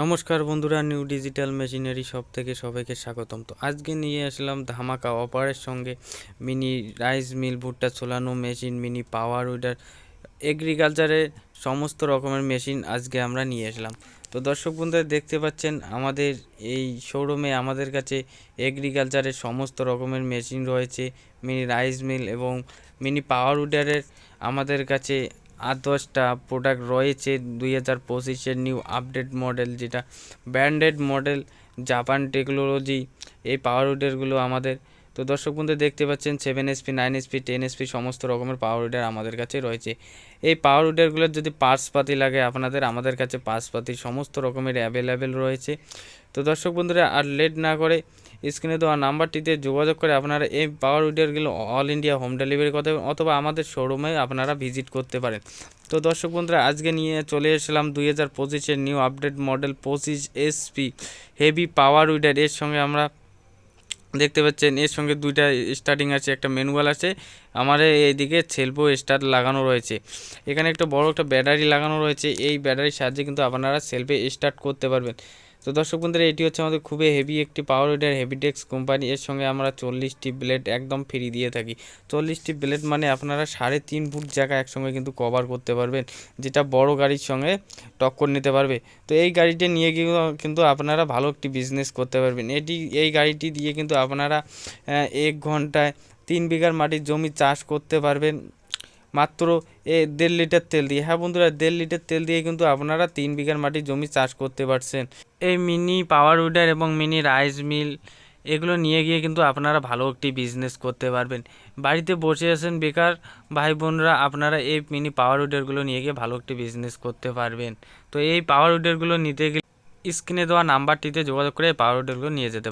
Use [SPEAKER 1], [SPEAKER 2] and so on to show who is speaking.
[SPEAKER 1] নমস্কার বন্ধুরা new digital machinery shop থেকে সবাইকে স্বাগতম। তো আজকে নিয়ে আসলাম ধামাকা অপারের সঙ্গে মিনি রাইস মিল ভুট্টা ছোলানো মেশিন মিনি পাওয়ার উইডার এগ্রিকালচারের সমস্ত রকমের মেশিন আজকে আমরা নিয়ে আসলাম। তো দর্শক বন্ধুরা, দেখতে পাচ্ছেন আমাদের এই শোরুমে আমাদের কাছে এগ্রিকালচারের সমস্ত রকমের মেশিন রয়েছে মিনি রাইস মিল এবং মিনি পাওয়ার উইডারের আমাদের কাছে আট দশটা প্রোডাক্ট রয়েছে দুই হাজার পঁচিশের নিউ আপডেট মডেল যেটা ব্র্যান্ডেড মডেল জাপান টেকনোলজি এই পাওয়ার উডেরগুলো আমাদের তো দর্শক বন্ধু, দেখতে পাচ্ছেন seven SP nine SP ten SP সমস্ত রকমের পাওয়ার উইডার আমাদের কাছে রয়েছে। এই পাওয়ার উইডারগুলোর যদি পার্টসপাতি লাগে আপনাদের, আমাদের কাছে পার্টসপাতি সমস্ত রকমের অ্যাভেলেবেল রয়েছে। তো দর্শক বন্ধুরা, আর লেট না করে স্ক্রিনে দেওয়া নাম্বারটিতে যোগাযোগ করে আপনারা এই পাওয়ার উইডারগুলো অল ইন্ডিয়া হোম ডেলিভারি করতে অথবা আমাদের শোরুমে আপনারা ভিজিট করতে পারেন। তো দর্শক বন্ধুরা, আজকে নিয়ে চলে এসেছিলাম দুই হাজার পঁচিশের নিউ আপডেট মডেল পঁচিশ এসপি হেভি পাওয়ার উইডার এর সঙ্গে আমরা দেখতে পাচ্ছেন, এর সঙ্গে দুইটা স্টার্টিং আছে, একটা ম্যানুয়াল আছে আমার এইদিকে সেলফো স্টার্ট লাগানো রয়েছে। এখানে একটা বড় একটা ব্যাটারি লাগানো রয়েছে, এই ব্যাটারির সাহায্যে কিন্তু আপনারা সেলফে স্টার্ট করতে পারবেন। তো দর্শক বন্ধুরা, এটি হচ্ছে আমাদের খুবই হেভি একটি পাওয়ার উইডার হেভিটেক্স কোম্পানি এর সঙ্গে আমরা চল্লিশটি ব্লেড একদম ফ্রি দিয়ে থাকি। চল্লিশটি ব্লেড মানে আপনারা সাড়ে তিন ফুট জায়গা একসঙ্গে কিন্তু কভার করতে পারবেন, যেটা বড় গাড়ির সঙ্গে টক্কর নিতে পারবে। তো এই গাড়িটি নিয়ে কিন্তু আপনারা ভালো একটি বিজনেস করতে পারবেন। এটি, এই গাড়িটি দিয়ে কিন্তু আপনারা এক ঘন্টায় তিন বিঘার মাটির জমি চাষ করতে পারবেন। মাত্র, এ দেড় লিটার তেল দিয়ে। হ্যাঁ বন্ধুরা, দেড় লিটার তেল দিয়ে কিন্তু আপনারা তিন বিঘার মাটির জমি চাষ করতে পারছেন। এই মিনি পাওয়ার উইডার এবং মিনি রাইস মিল এগুলো নিয়ে গিয়ে কিন্তু আপনারা ভালো একটি বিজনেস করতে পারবেন। বাড়িতে বসে আছেন বেকার ভাই বোনরা, আপনারা এই মিনি পাওয়ার উইডারগুলো নিয়ে গিয়ে ভালো একটি বিজনেস করতে পারবেন। তো এই পাওয়ার উইডারগুলো নিতে গেলে স্ক্রিনে দেওয়া নাম্বারটিতে যোগাযোগ করে পাওয়ার উইডারগুলো নিয়ে যেতে